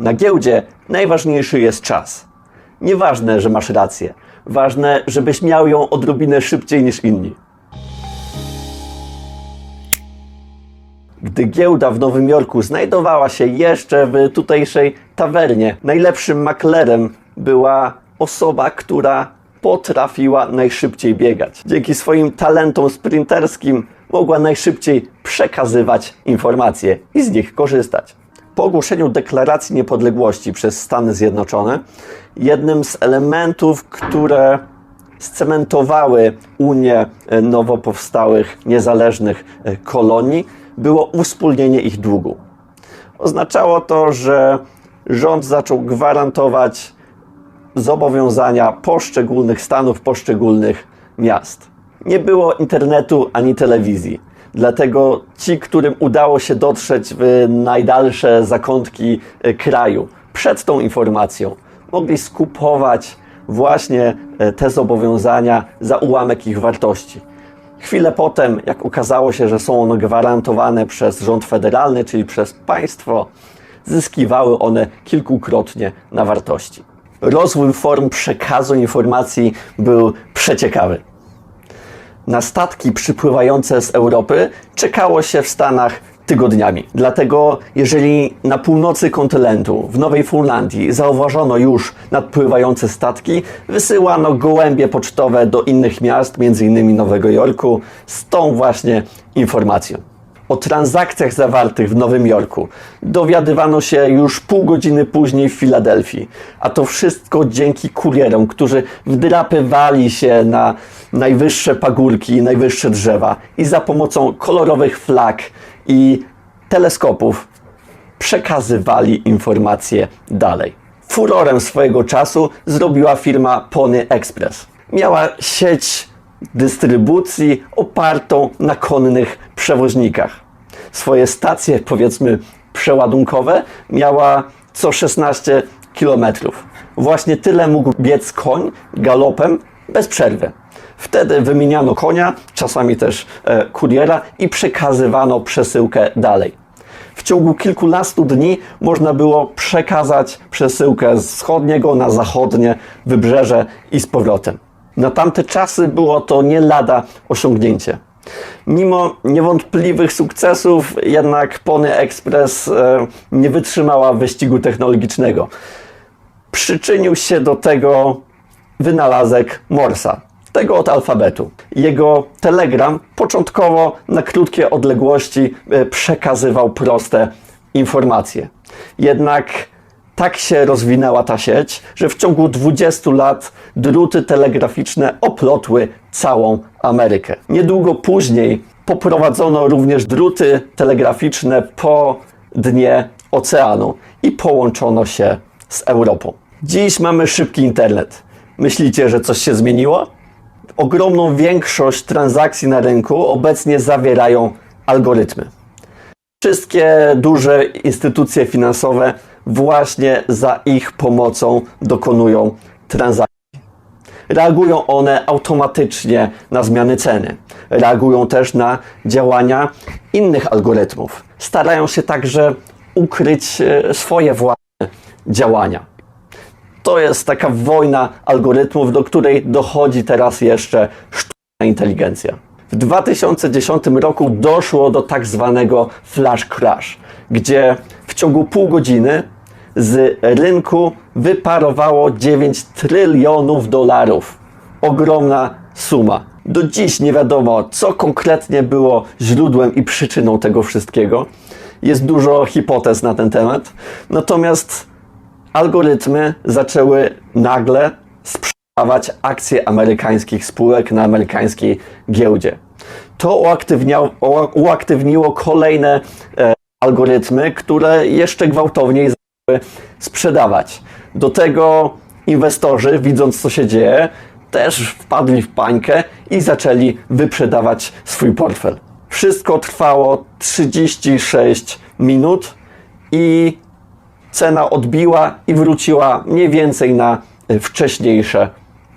Na giełdzie najważniejszy jest czas. Nieważne, że masz rację. Ważne, żebyś miał ją odrobinę szybciej niż inni. Gdy giełda w Nowym Jorku znajdowała się jeszcze w tutejszej tawernie, najlepszym maklerem była osoba, która potrafiła najszybciej biegać. Dzięki swoim talentom sprinterskim mogła najszybciej przekazywać informacje i z nich korzystać. Po ogłoszeniu deklaracji niepodległości przez Stany Zjednoczone, jednym z elementów, które scementowały Unię e, nowo powstałych, niezależnych e, kolonii, było uwspólnienie ich długu. Oznaczało to, że rząd zaczął gwarantować zobowiązania poszczególnych stanów, poszczególnych miast. Nie było internetu ani telewizji. Dlatego ci, którym udało się dotrzeć w najdalsze zakątki e, kraju przed tą informacją, mogli skupować właśnie e, te zobowiązania za ułamek ich wartości. Chwilę potem, jak okazało się, że są one gwarantowane przez rząd federalny, czyli przez państwo, zyskiwały one kilkukrotnie na wartości. Rozwój form przekazu informacji był przeciekawy. Na statki przypływające z Europy czekało się w Stanach tygodniami. Dlatego, jeżeli na północy kontynentu, w Nowej Fundlandii, zauważono już nadpływające statki, wysyłano gołębie pocztowe do innych miast, m.in. Nowego Jorku, z tą właśnie informacją. O transakcjach zawartych w Nowym Jorku dowiadywano się już pół godziny później w Filadelfii. A to wszystko dzięki kurierom, którzy wdrapywali się na najwyższe pagórki, najwyższe drzewa i za pomocą kolorowych flag i teleskopów przekazywali informacje dalej. Furorem swojego czasu zrobiła firma Pony Express. Miała sieć dystrybucji opartą na konnych przewoźnikach. Swoje stacje, powiedzmy, przeładunkowe miała co 16 km. Właśnie tyle mógł biec koń galopem bez przerwy. Wtedy wymieniano konia, czasami też e, kuriera i przekazywano przesyłkę dalej. W ciągu kilkunastu dni można było przekazać przesyłkę z wschodniego na zachodnie wybrzeże i z powrotem. Na tamte czasy było to nie lada osiągnięcie. Mimo niewątpliwych sukcesów, jednak Pony Express e, nie wytrzymała wyścigu technologicznego. Przyczynił się do tego wynalazek Morsa, tego od alfabetu. Jego telegram początkowo na krótkie odległości e, przekazywał proste informacje. Jednak tak się rozwinęła ta sieć, że w ciągu 20 lat druty telegraficzne oplotły całą Amerykę. Niedługo później poprowadzono również druty telegraficzne po dnie oceanu i połączono się z Europą. Dziś mamy szybki internet. Myślicie, że coś się zmieniło? Ogromną większość transakcji na rynku obecnie zawierają algorytmy. Wszystkie duże instytucje finansowe właśnie za ich pomocą dokonują transakcji. Reagują one automatycznie na zmiany ceny. Reagują też na działania innych algorytmów. Starają się także ukryć e, swoje własne działania. To jest taka wojna algorytmów, do której dochodzi teraz jeszcze sztuczna inteligencja. W 2010 roku doszło do tak zwanego flash crash, gdzie w ciągu pół godziny z rynku wyparowało 9 trylionów dolarów. Ogromna suma. Do dziś nie wiadomo, co konkretnie było źródłem i przyczyną tego wszystkiego. Jest dużo hipotez na ten temat. Natomiast algorytmy zaczęły nagle akcje amerykańskich spółek na amerykańskiej giełdzie. To uaktywniło kolejne e, algorytmy, które jeszcze gwałtowniej zaczęły sprzedawać. Do tego inwestorzy, widząc co się dzieje, też wpadli w pańkę i zaczęli wyprzedawać swój portfel. Wszystko trwało 36 minut i cena odbiła i wróciła mniej więcej na y, wcześniejsze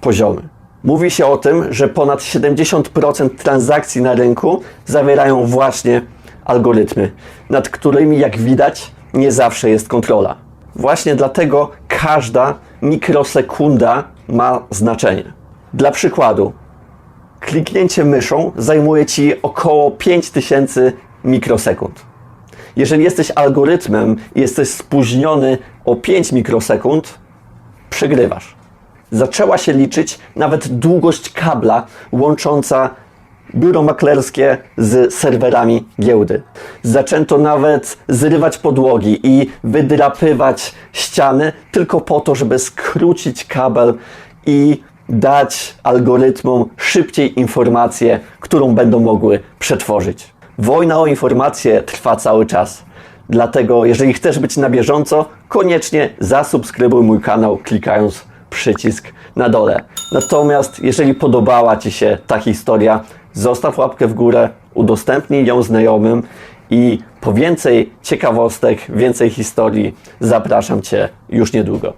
poziomy. Mówi się o tym, że ponad 70% transakcji na rynku zawierają właśnie algorytmy, nad którymi, jak widać, nie zawsze jest kontrola. Właśnie dlatego każda mikrosekunda ma znaczenie. Dla przykładu, kliknięcie myszą zajmuje Ci około 5000 mikrosekund. Jeżeli jesteś algorytmem i jesteś spóźniony o 5 mikrosekund, przegrywasz. Zaczęła się liczyć nawet długość kabla łącząca biuro maklerskie z serwerami giełdy. Zaczęto nawet zrywać podłogi i wydrapywać ściany tylko po to, żeby skrócić kabel i dać algorytmom szybciej informację, którą będą mogły przetworzyć. Wojna o informacje trwa cały czas. Dlatego, jeżeli chcesz być na bieżąco, koniecznie zasubskrybuj mój kanał, klikając przycisk na dole. Natomiast, jeżeli podobała Ci się ta historia, zostaw łapkę w górę, udostępnij ją znajomym i po więcej ciekawostek, więcej historii zapraszam Cię już niedługo.